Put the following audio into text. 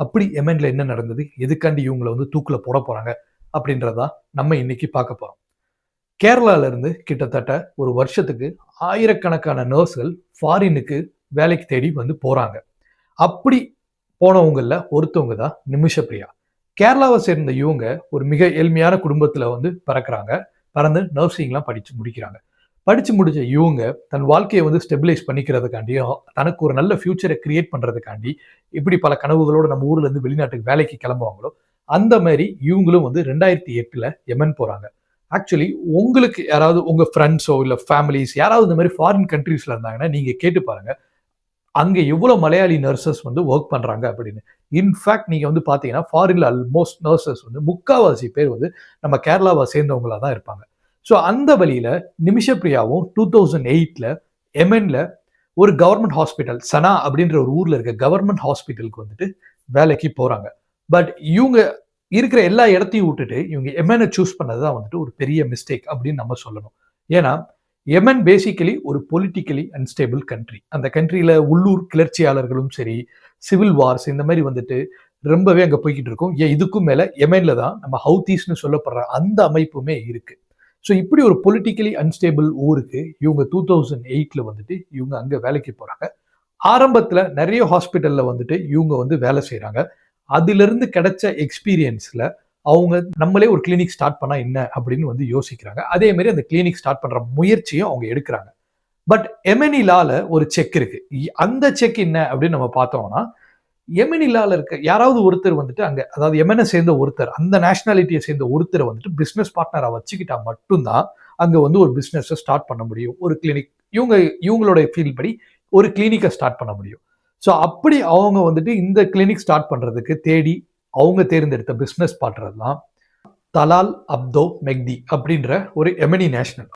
அப்படி எமென்ல என்ன நடந்தது? எதுக்காண்டி இவங்களை வந்து தூக்கில் போட போறாங்க? அப்படின்றதா நம்ம இன்னைக்கு பார்க்க போறோம். கேரளாவிலேருந்து இருந்து கிட்டத்தட்ட ஒரு வருஷத்துக்கு ஆயிரக்கணக்கான நர்ஸ்கள் ஃபாரினுக்கு வேலைக்கு தேடி வந்து போகிறாங்க அப்படி போனவங்களில் ஒருத்தவங்க தான் நிமிஷப்பிரியா கேரளாவை சேர்ந்த இவங்க ஒரு மிக எளிமையான குடும்பத்தில் வந்து பிறக்கிறாங்க. பிறந்து நர்சிங்லாம் படித்து முடிக்கிறாங்க. படித்து முடிச்ச இவங்க தன் வாழ்க்கையை வந்து ஸ்டெபிலைஸ் பண்ணிக்கிறதுக்காண்டியும் தனக்கு ஒரு நல்ல ஃபியூச்சரை கிரியேட் பண்ணுறதுக்காண்டி இப்படி பல கனவுகளோடு நம்ம ஊர்லேருந்து வெளிநாட்டுக்கு வேலைக்கு கிளம்புவாங்களோ அந்த மாதிரி இவங்களும் வந்து ரெண்டாயிரத்தி எட்டில் எமன் போகிறாங்க ஆக்சுவலி உங்களுக்கு யாராவது உங்கள் ஃப்ரெண்ட்ஸோ இல்லை ஃபேமிலிஸ் யாராவது இந்த மாதிரி ஃபாரின் கண்ட்ரீஸில் இருந்தாங்கன்னா நீங்கள் கேட்டு பாருங்கள் அங்கே எவ்வளோ மலையாளி நர்சஸ் வந்து ஒர்க் பண்ணுறாங்க அப்படின்னு. இன்ஃபேக்ட் நீங்கள் வந்து பார்த்தீங்கன்னா ஃபாரினில் ஆல்மோஸ்ட் நர்சஸ் வந்து முக்காவாசி பேர் வந்து நம்ம கேரளாவை சேர்ந்தவங்களா தான் இருப்பாங்க. ஸோ அந்த வழியில் நிமிஷப்பிரியாவும் டூ தௌசண்ட் எயிட்டில் எம்என்ல ஒரு கவர்மெண்ட் ஹாஸ்பிட்டல் சனா அப்படின்ற ஒரு ஊரில் இருக்க கவர்மெண்ட் ஹாஸ்பிட்டலுக்கு வந்துட்டு வேலைக்கு போகிறாங்க பட் இவங்க இருக்கிற எல்லா இடத்தையும் விட்டுட்டு இவங்க எம்எனை சூஸ் பண்ணது தான் வந்துட்டு ஒரு பெரிய மிஸ்டேக் அப்படின்னு நம்ம சொல்லணும். ஏன்னா எமன் பேசிக்கலி ஒரு பொலிட்டிக்கலி அன்ஸ்டேபிள் கண்ட்ரி அந்த கண்ட்ரியில் உள்ளூர் கிளர்ச்சியாளர்களும் சரி சிவில் வார்ஸ் இந்த மாதிரி வந்துட்டு ரொம்பவே அங்கே போய்கிட்டு இருக்கும். ஏன் இதுக்கும் மேலே எமென்ல தான் நம்ம ஹவுதீஸ்னு சொல்லப்படுற அந்த அமைப்புமே இருக்குது ஸோ இப்படி ஒரு பொலிட்டிக்கலி அன்ஸ்டேபிள் ஊருக்கு இவங்க டூ தௌசண்ட் எயிட்டில் வந்துட்டு இவங்க அங்கே வேலைக்கு போகிறாங்க ஆரம்பத்தில் நிறைய ஹாஸ்பிட்டலில் வந்துட்டு இவங்க வந்து வேலை செய்கிறாங்க அதிலிருந்து கிடைச்ச எக்ஸ்பீரியன்ஸில் அவங்க நம்மளே ஒரு கிளினிக் ஸ்டார்ட் பண்ணால் என்ன அப்படின்னு வந்து யோசிக்கிறாங்க. அதே மாதிரி அந்த கிளினிக் ஸ்டார்ட் பண்ணுற முயற்சியும் அவங்க எடுக்கிறாங்க. பட் எமெனிலால ஒரு செக் இருக்கு. இ- அந்த செக் என்ன அப்படின்னு நம்ம பார்த்தோம்னா எமினிலாவில் இருக்க யாராவது ஒருத்தர் வந்துட்டு அங்கே அதாவது எமனை சேர்ந்த ஒருத்தர் அந்த நேஷனாலிட்டியை சேர்ந்த ஒருத்தரை வந்துட்டு பிஸ்னஸ் பார்ட்னராக வச்சுக்கிட்டா மட்டும்தான் அங்கே வந்து ஒரு பிஸ்னஸை ஸ்டார்ட் பண்ண முடியும். ஒரு கிளினிக் இவங்க இவங்களோட ஃபீல் படி ஒரு கிளினிக்கை ஸ்டார்ட் பண்ண முடியும். ஸோ அப்படி அவங்க வந்துட்டு இந்த கிளினிக் ஸ்டார்ட் பண்ணுறதுக்கு தேடி அவங்க தேர்ந்தெடுத்த பிஸ்னஸ் பார்ட்னர் தான் தலால் அப்தோ மெக்தி அப்படின்ற ஒரு எமினி நேஷனல்